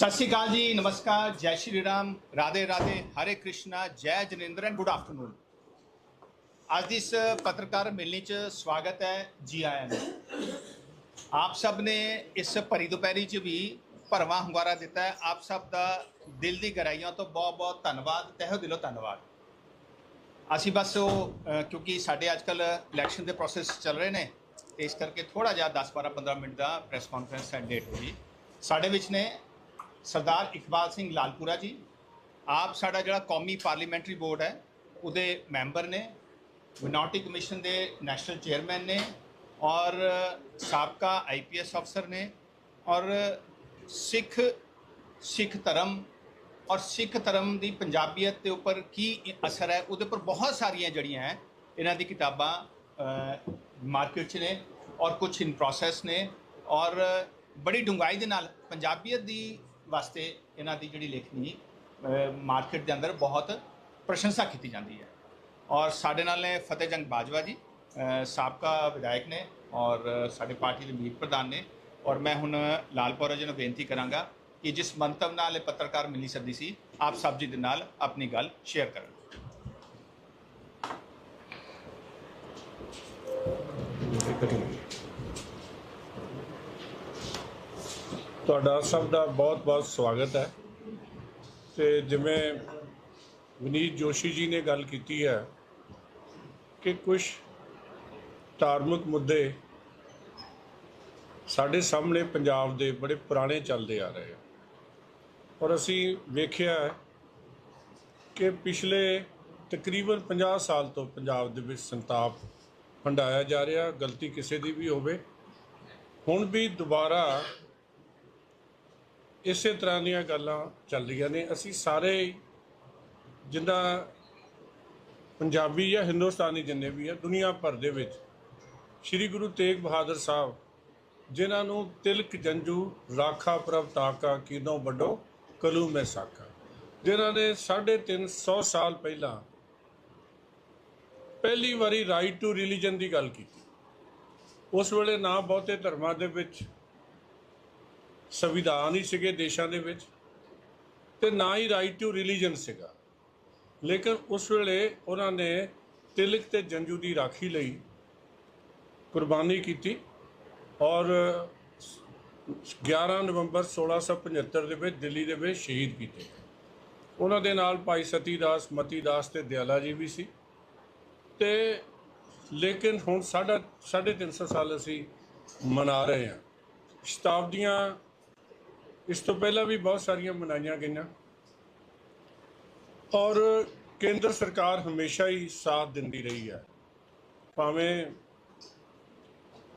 ਸਤਿ ਸ਼੍ਰੀ ਅਕਾਲ ਜੀ, ਨਮਸਕਾਰ, ਜੈ ਸ਼੍ਰੀ ਰਾਮ, ਰਾਧੇ ਰਾਧੇ, ਹਰੇ ਕ੍ਰਿਸ਼ਨਾ, ਜੈ ਜਨਿੰਦਰ ਐਂਡ ਗੁੱਡ ਆਫਟਰਨੂਨ। ਅੱਜ ਦੀ ਇਸ ਪੱਤਰਕਾਰ ਮਿਲਣੀ ਚ ਸਵਾਗਤ ਹੈ ਜੀ ਆਇਆਂ ਨੂੰ। ਆਪ ਸਭ ਨੇ ਇਸ ਭਰੀ ਦੁਪਹਿਰੀ ਚ ਵੀ ਭਰਵਾਂ ਹੁੰਗਾਰਾ ਦਿੱਤਾ ਹੈ। ਆਪ ਸਭ ਦਾ ਦਿਲ ਦੀ ਗਹਿਰਾਈਆਂ ਤੋਂ ਬਹੁਤ ਬਹੁਤ ਧੰਨਵਾਦ, ਤਹਿ ਦਿਲੋਂ ਧੰਨਵਾਦ। ਅਸੀਂ ਬਸ ਉਹ ਕਿਉਂਕਿ ਸਾਡੇ ਅੱਜ ਕੱਲ ਇਲੈਕਸ਼ਨ ਦੇ ਪ੍ਰੋਸੈਸ ਚੱਲ ਰਹੇ ਨੇ, ਤੇ ਇਸ ਕਰਕੇ ਥੋੜਾ ਜਿਹਾ 10 12 15 ਮਿੰਟ ਦਾ ਪ੍ਰੈਸ ਕਾਨਫਰੰਸ ਐਂਡ ਡੇਟ ਹੋਈ। ਸਾਡੇ ਵਿੱਚ ਨੇ ਸਰਦਾਰ ਇਕਬਾਲ ਸਿੰਘ ਲਾਲਪੁਰਾ ਜੀ, ਆਪ ਸਾਡਾ ਜਿਹੜਾ ਕੌਮੀ ਪਾਰਲੀਮੈਂਟਰੀ ਬੋਰਡ ਹੈ, ਉਹਦੇ ਮੈਂਬਰ ਨੇ ਮਿਨੋਰਟੀ ਕਮਿਸ਼ਨ ਦੇ ਨੈਸ਼ਨਲ ਚੇਅਰਮੈਨ ਨੇ ਔਰ ਸਾਬਕਾ ਆਈਪੀਐਸ ਅਫਸਰ ਨੇ ਔਰ ਸਿੱਖ ਸਿੱਖ ਧਰਮ ਔਰ ਸਿੱਖ ਧਰਮ ਦੀ ਪੰਜਾਬੀਅਤ ਦੇ ਉੱਪਰ ਕੀ ਅਸਰ ਹੈ, ਉਹਦੇ ਉੱਪਰ ਬਹੁਤ ਸਾਰੀਆਂ ਜਿਹੜੀਆਂ ਹੈ, ਇਹਨਾਂ ਦੀ ਕਿਤਾਬਾਂ ਮਾਰਕੀਟ 'ਚ ਨੇ ਔਰ ਕੁਝ ਇਨ ਪ੍ਰੋਸੈਸ ਨੇ ਔਰ ਬੜੀ ਡੂੰਘਾਈ ਦੇ ਨਾਲ ਪੰਜਾਬੀਅਤ ਦੀ ਵਾਸਤੇ ਇਹਨਾਂ ਦੀ ਜਿਹੜੀ ਲੇਖਣੀ ਮਾਰਕੀਟ ਦੇ ਅੰਦਰ ਬਹੁਤ ਪ੍ਰਸ਼ੰਸਾ ਕੀਤੀ ਜਾਂਦੀ ਹੈ। ਔਰ ਸਾਡੇ ਨਾਲ ਨੇ ਫਤਿਹ ਜੰਗ ਬਾਜਵਾ ਜੀ ਸਾਬਕਾ ਵਿਧਾਇਕ ਨੇ ਔਰ ਸਾਡੇ ਪਾਰਟੀ ਦੇ ਮੀਤ ਪ੍ਰਧਾਨ ਨੇ। ਔਰ ਮੈਂ ਹੁਣ ਲਾਲਪੁਰਾ ਜੀ ਨੂੰ ਬੇਨਤੀ ਕਰਾਂਗਾ ਕਿ ਜਿਸ ਮੰਤਵ ਨਾਲ ਇਹ ਪੱਤਰਕਾਰ ਮਿਲੀ ਸੱਦੀ ਸੀ, ਆਪ ਸਭ ਜੀ ਦੇ ਨਾਲ ਆਪਣੀ ਗੱਲ ਸ਼ੇਅਰ ਕਰਨ। ਤੁਹਾਡਾ ਸਭ ਦਾ ਬਹੁਤ-ਬਹੁਤ ਸਵਾਗਤ ਹੈ। ਤੇ ਜਿਵੇਂ ਵਿਨੀਤ ਜੋਸ਼ੀ ਜੀ ਨੇ ਗੱਲ ਕੀਤੀ ਹੈ ਕਿ ਕੁਝ ਧਾਰਮਿਕ ਮੁੱਦੇ ਸਾਡੇ ਸਾਹਮਣੇ ਪੰਜਾਬ ਦੇ ਬੜੇ ਪੁਰਾਣੇ ਚੱਲਦੇ ਆ ਰਹੇ ਆ। ਔਰ ਅਸੀਂ ਵੇਖਿਆ ਕਿ ਪਿਛਲੇ ਤਕਰੀਬਨ 50 ਸਾਲ ਤੋਂ ਪੰਜਾਬ ਦੇ ਵਿੱਚ ਸੰਤਾਪ ਹੰਡਾਇਆ ਜਾ ਰਿਹਾ, ਗਲਤੀ ਕਿਸੇ ਦੀ ਵੀ ਹੋਵੇ। ਹੁਣ ਵੀ ਦੁਬਾਰਾ ਇਸੇ ਤਰ੍ਹਾਂ ਦੀਆਂ ਗੱਲਾਂ ਚੱਲ ਰਹੀਆਂ ਨੇ। ਅਸੀਂ ਸਾਰੇ ਜਿੱਦਾਂ ਪੰਜਾਬੀ ਜਾਂ ਹਿੰਦੁਸਤਾਨੀ ਜਿੰਨੇ ਵੀ ਆ, ਦੁਨੀਆ ਭਰ ਦੇ ਵਿੱਚ ਸ੍ਰੀ ਗੁਰੂ ਤੇਗ ਬਹਾਦਰ ਸਾਹਿਬ, ਜਿਨ੍ਹਾਂ ਨੂੰ ਤਿਲਕ ਜੰਜੂ, ਰਾਖਾ ਪ੍ਰਭ ਕਿਦੋਂ ਕੀਨੋ ਵੱਡੋ, ਕਲੂ ਮੈਂ ਸਾਕਾ ਜਿਨ੍ਹਾਂ ਨੇ 350 ਸਾਲ ਪਹਿਲਾਂ ਪਹਿਲੀ ਵਾਰੀ ਰਾਈਟ ਟੂ ਰਿਲੀਜਨ ਦੀ ਗੱਲ ਕੀਤੀ। ਉਸ ਵੇਲੇ ਨਾ ਬਹੁਤੇ ਧਰਮਾਂ ਦੇ ਵਿੱਚ ਸੰਵਿਧਾਨ ਹੀ ਸੀਗੇ ਦੇਸ਼ਾਂ ਦੇ ਵਿੱਚ ਤੇ ਨਾ ਹੀ ਰਾਈਟ ਟੂ ਰਿਲੀਜਨ ਸੀਗਾ। ਲੇਕਿਨ ਉਸ ਵੇਲੇ ਉਹਨਾਂ ਨੇ ਤਿਲਕ ਤੇ ਜੰਜੂ ਦੀ ਰਾਖੀ ਲਈ ਕੁਰਬਾਨੀ ਕੀਤੀ ਔਰ 11 ਨਵੰਬਰ 1675 ਦੇ ਵਿੱਚ ਦਿੱਲੀ ਦੇ ਵਿੱਚ ਸ਼ਹੀਦ ਕੀਤੇ। ਉਹਨਾਂ ਦੇ ਨਾਲ ਭਾਈ ਸਤੀ ਦਾਸ ਮਤੀ ਦਾਸ ਤੇ ਦਿਆਲਾ ਜੀ ਵੀ ਸੀ। ਤੇ ਲੇਕਿਨ ਹੁਣ ਸਾਡਾ 350 ਸਾਲ ਅਸੀਂ ਮਨਾ ਰਹੇ ਹਾਂ। ਸ਼ਤਾਬਦੀਆਂ ਇਸ ਤੋਂ ਪਹਿਲਾਂ ਵੀ ਬਹੁਤ ਸਾਰੀਆਂ ਮਨਾਈਆਂ ਗਈਆਂ। ਔਰ ਕੇਂਦਰ ਸਰਕਾਰ ਹਮੇਸ਼ਾ ਹੀ ਸਾਥ ਦਿੰਦੀ ਰਹੀ ਹੈ। ਭਾਵੇਂ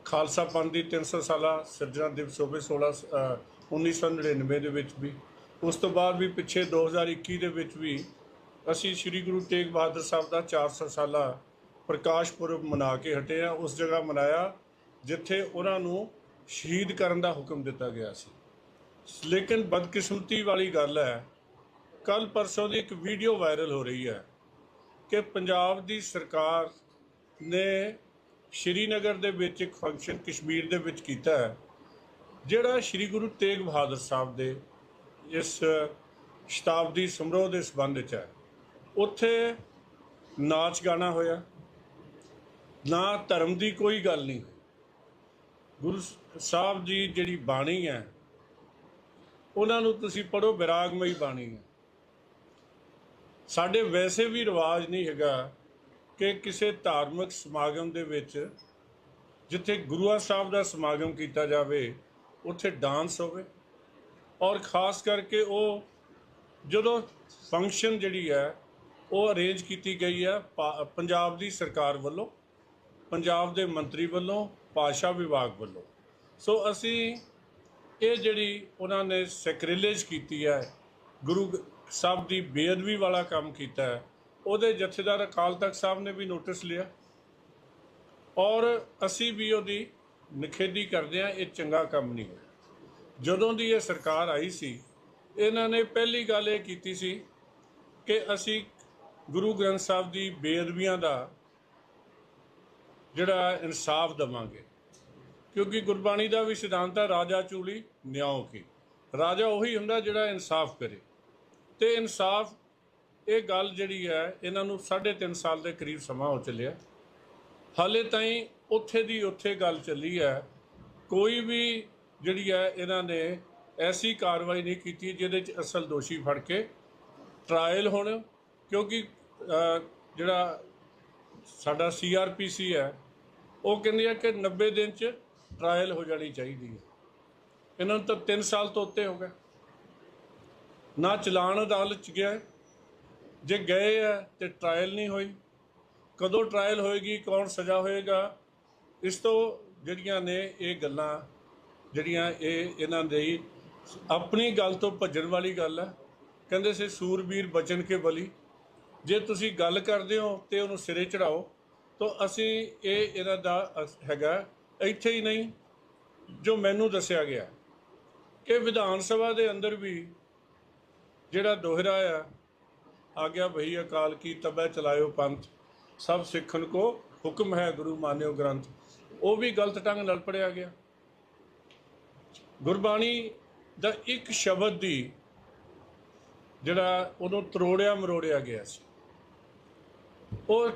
ਖਾਲਸਾ ਪੰਥ ਦੀ 300 ਸਾਲਾ ਸਿਰਜਣਾ ਦਿਵਸ ਹੋਵੇ 16 ਅ, 1999 ਦੇ ਵਿੱਚ ਵੀ ਉਸ ਤੋਂ ਬਾਅਦ ਵੀ ਪਿੱਛੇ 2021 ਦੇ ਵਿੱਚ ਵੀ ਅਸੀਂ ਸ੍ਰੀ ਗੁਰੂ ਤੇਗ ਬਹਾਦਰ ਸਾਹਿਬ ਦਾ 400 ਸਾਲਾ ਪ੍ਰਕਾਸ਼ ਪੁਰਬ ਮਨਾ ਕੇ ਹਟੇ ਆ। ਉਸ ਜਗ੍ਹਾ ਮਨਾਇਆ ਜਿੱਥੇ ਉਹਨਾਂ ਨੂੰ ਸ਼ਹੀਦ ਕਰਨ ਦਾ ਹੁਕਮ ਦਿੱਤਾ ਗਿਆ ਸੀ। ਲੇਕਿਨ ਬਦਕਿਸਮਤੀ ਵਾਲੀ ਗੱਲ ਹੈ ਕੱਲ ਪਰਸੋਂ ਦੀ ਇੱਕ ਵੀਡੀਓ ਵਾਇਰਲ ਹੋ ਰਹੀ ਹੈ ਕਿ ਪੰਜਾਬ ਦੀ ਸਰਕਾਰ ਨੇ ਸ਼੍ਰੀਨਗਰ ਦੇ ਵਿੱਚ ਇੱਕ ਫੰਕਸ਼ਨ ਕਸ਼ਮੀਰ ਦੇ ਵਿੱਚ ਕੀਤਾ ਹੈ, ਜਿਹੜਾ ਸ੍ਰੀ ਗੁਰੂ ਤੇਗ ਬਹਾਦਰ ਸਾਹਿਬ ਦੇ ਇਸ ਸ਼ਤਾਬਦੀ ਸਮਾਰੋਹ ਦੇ ਸੰਬੰਧ ਵਿੱਚ ਹੈ। ਉੱਥੇ ਨਾਚ ਗਾਣਾ ਹੋਇਆ, ਨਾ ਧਰਮ ਦੀ ਕੋਈ ਗੱਲ ਨਹੀਂ ਗੁਰੂ ਸਾਹਿਬ ਦੀ ਜਿਹੜੀ ਬਾਣੀ ਹੈ ਉਹਨਾਂ ਨੂੰ ਤੁਸੀਂ ਪੜੋ ਵਿਰਾਗਮਈ ਬਾਣੀ ਹੈ। ਸਾਡੇ ਵੈਸੇ ਵੀ ਰਿਵਾਜ ਨਹੀਂ ਹੈਗਾ ਕਿ ਕਿਸੇ ਧਾਰਮਿਕ ਸਮਾਗਮ ਦੇ ਵਿੱਚ ਜਿੱਥੇ ਗੁਰੂਆ ਸਾਹਿਬ ਦਾ ਸਮਾਗਮ ਕੀਤਾ ਜਾਵੇ, ਉੱਥੇ ਡਾਂਸ ਹੋਵੇ। ਔਰ ਖਾਸ ਕਰਕੇ ਉਹ ਜਦੋਂ ਫੰਕਸ਼ਨ ਜਿਹੜੀ ਹੈ, ਉਹ ਅਰੇਂਜ ਕੀਤੀ ਗਈ ਹੈ ਪਾ- ਪੰਜਾਬ ਦੀ ਸਰਕਾਰ ਵੱਲੋਂ, ਪੰਜਾਬ ਦੇ ਮੰਤਰੀ ਵੱਲੋਂ, ਭਾਸ਼ਾ ਵਿਭਾਗ ਵੱਲੋਂ। ਸੋ ਅਸੀਂ ਇਹ ਜਿਹੜੀ ਉਹਨਾਂ ਨੇ ਸੈਕ੍ਰਿਲੇਜ ਕੀਤੀ ਹੈ, ਗੁਰੂ ਸਾਹਿਬ ਦੀ ਬੇਅਦਬੀ ਵਾਲਾ ਕੰਮ ਕੀਤਾ ਹੈ, ਉਹਦੇ ਜਥੇਦਾਰ ਅਕਾਲ ਤਖਤ ਸਾਹਿਬ ਨੇ ਵੀ ਨੋਟਿਸ ਲਿਆ। ਔਰ ਅਸੀਂ ਵੀ ਉਹਦੀ ਨਿਖੇਧੀ ਕਰਦੇ ਹਾਂ, ਇਹ ਚੰਗਾ ਕੰਮ ਨਹੀਂ ਹੈ। ਜਦੋਂ ਦੀ ਇਹ ਸਰਕਾਰ ਆਈ ਸੀ, ਇਹਨਾਂ ਨੇ ਪਹਿਲੀ ਗੱਲ ਇਹ ਕੀਤੀ ਸੀ ਕਿ ਅਸੀਂ ਗੁਰੂ ਗ੍ਰੰਥ ਸਾਹਿਬ ਦੀ ਬੇਅਦਬੀਆਂ ਦਾ ਜਿਹੜਾ ਇਨਸਾਫ ਦਵਾਂਗੇ। ਕਿਉਂਕਿ ਗੁਰਬਾਣੀ ਦਾ ਵੀ ਸਿਧਾਂਤ ਹੈ, ਰਾਜਾ ਚੂਲੀ ਨਿਆਓ ਕੀ। ਰਾਜਾ ਉਹੀ ਹੁੰਦਾ ਜਿਹੜਾ ਇਨਸਾਫ ਕਰੇ। ਤੇ ਇਨਸਾਫ, ਇਹ ਗੱਲ ਜਿਹੜੀ ਹੈ, ਇਹਨਾਂ ਨੂੰ 3.5 ਸਾਲ ਦੇ ਕਰੀਬ ਸਮਾਂ ਹੋ ਚੱਲਿਆ। ਹਾਲੇ ਤਾਈਂ ਉੱਥੇ ਦੀ ਉੱਥੇ ਗੱਲ ਚੱਲੀ ਹੈ, ਕੋਈ ਵੀ ਜਿਹੜੀ ਹੈ, ਇਹਨਾਂ ਨੇ ਐਸੀ ਕਾਰਵਾਈ ਨਹੀਂ ਕੀਤੀ ਜਿਹਦੇ ਚ ਅਸਲ ਦੋਸ਼ੀ ਫੜ ਕੇ ਟ੍ਰਾਇਲ ਹੋਣ। ਕਿਉਂਕਿ ਜਿਹੜਾ ਸਾਡਾ ਸੀਆਰਪੀਸੀ ਹੈ, ਉਹ ਕਹਿੰਦੀ ਹੈ ਕਿ 90 ਦਿਨ ਚ ਟ੍ਰਾਇਲ ਹੋ ਜਾਣੀ ਚਾਹੀਦੀ ਹੈ। ਇਹਨਾਂ ਨੂੰ ਤਾਂ 3 ਸਾਲ ਤੋਂ ਉੱਤੇ ਹੋ ਗਏ। ਨਾ ਚਲਾਨ ਅਦਾਲਤ ਚ ਗਿਆ ਜੇ ਗਏ ਆ ਤੇ ਟ੍ਰਾਇਲ ਨਹੀਂ ਹੋਈ। ਕਦੋਂ ਟ੍ਰਾਇਲ ਹੋਏਗੀ, ਕੌਣ ਸਜ਼ਾ ਹੋਏਗਾ, ਇਸ ਤੋਂ ਜਿਹੜੀਆਂ ਨੇ ਇਹ ਗੱਲਾਂ, ਜਿਹੜੀਆਂ ਇਹ ਇਹਨਾਂ ਦੇ ਆਪਣੀ ਗੱਲ ਤੋਂ ਭੱਜਣ ਵਾਲੀ ਗੱਲ ਹੈ। ਕਹਿੰਦੇ ਸੀ, ਸੂਰਬੀਰ ਬਚਨ ਕੇ ਬਲੀ। ਜੇ ਤੁਸੀਂ ਗੱਲ ਕਰਦੇ ਹੋ ਤੇ ਉਹਨੂੰ ਸਿਰੇ ਚੜਾਓ ਤਾਂ ਅਸੀਂ ਇਹ ਇਹਨਾਂ ਦਾ ਹੈਗਾ ਇੱਥੇ ਹੀ ਨਹੀਂ, ਜੋ ਮੈਨੂੰ ਦੱਸਿਆ ਗਿਆ ਕਿ ਵਿਧਾਨ ਸਭਾ ਦੇ ਅੰਦਰ ਵੀ ਜਿਹੜਾ ਦੋਹਰਾ ਆ, ਆਗਿਆ ਭਈ ਅਕਾਲ ਕੀ ਤਬੈ ਚਲਾਇਓ ਪੰਥ, ਸਭ ਸਿੱਖਣ ਕੋ ਹੁਕਮ ਹੈ ਗੁਰੂ ਮਾਨਿਓ ਗ੍ਰੰਥ। ਉਹ ਵੀ ਗਲਤ ਢੰਗ ਨਾਲ ਪੜਿਆ ਗਿਆ। ਗੁਰਬਾਣੀ ਦਾ ਇੱਕ ਸ਼ਬਦ ਦੀ ਜਿਹੜਾ ਉਹਨੂੰ ਤਰੋੜਿਆ ਮਰੋੜਿਆ ਗਿਆ ਸੀ। ਉਹ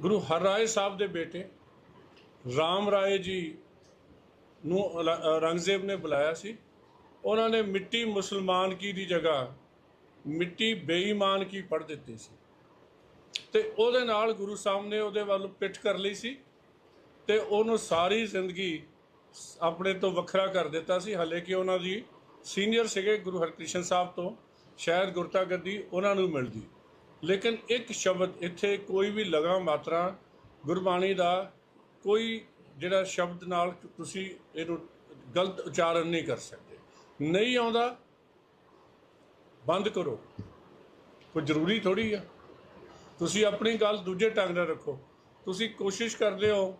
ਗੁਰੂ ਹਰਰਾਏ ਸਾਹਿਬ ਦੇ ਬੇਟੇ ਰਾਮ ਰਾਏ ਜੀ ਨੂੰ ਔਰੰਗਜ਼ੇਬ ਨੇ ਬੁਲਾਇਆ ਸੀ। ਉਹਨਾਂ ਨੇ ਮਿੱਟੀ ਮੁਸਲਮਾਨ ਕੀ ਦੀ ਜਗ੍ਹਾ, ਮਿੱਟੀ ਬੇਈਮਾਨ ਕੀ ਪੜ ਦਿੱਤੀ ਸੀ। ਤੇ ਉਹਦੇ ਨਾਲ ਗੁਰੂ ਸਾਹਿਬ ਨੇ ਉਹਦੇ ਵੱਲ ਪਿੱਠ ਕਰ ਲਈ ਸੀ ਤੇ ਉਹਨੂੰ ਸਾਰੀ ਜ਼ਿੰਦਗੀ ਆਪਣੇ ਤੋਂ ਵੱਖਰਾ ਕਰ ਦਿੱਤਾ ਸੀ। ਹਾਲੇ ਕਿ ਉਹਨਾਂ ਦੀ ਸੀਨੀਅਰ ਸੀਗੇ ਗੁਰੂ ਹਰਕ੍ਰਿਸ਼ਨ ਸਾਹਿਬ ਤੋਂ, ਸ਼ਾਇਦ ਗੁਰਤਾ ਗੱਦੀ ਉਹਨਾਂ ਨੂੰ ਮਿਲਦੀ। ਲੇਕਿਨ ਇੱਕ ਸ਼ਬਦ, ਇੱਥੇ ਕੋਈ ਵੀ ਲਗਾ ਮਾਤਰਾ ਗੁਰਬਾਣੀ ਦਾ ਕੋਈ ਜਿਹੜਾ ਸ਼ਬਦ ਨਾਲ ਤੁਸੀਂ ਇਹਨੂੰ ਗਲਤ ਉਚਾਰਨ ਨਹੀਂ ਕਰ ਸਕਦੇ। ਨਹੀਂ ਆਉਂਦਾ, ਬੰਦ ਕਰੋ। ਕੋਈ ਜ਼ਰੂਰੀ ਥੋੜੀ ਆ। ਤੁਸੀਂ ਆਪਣੀ ਗੱਲ ਦੂਜੇ ਢੰਗ ਨਾਲ ਰੱਖੋ। ਤੁਸੀਂ ਕੋਸ਼ਿਸ਼ ਕਰਦੇ ਹੋ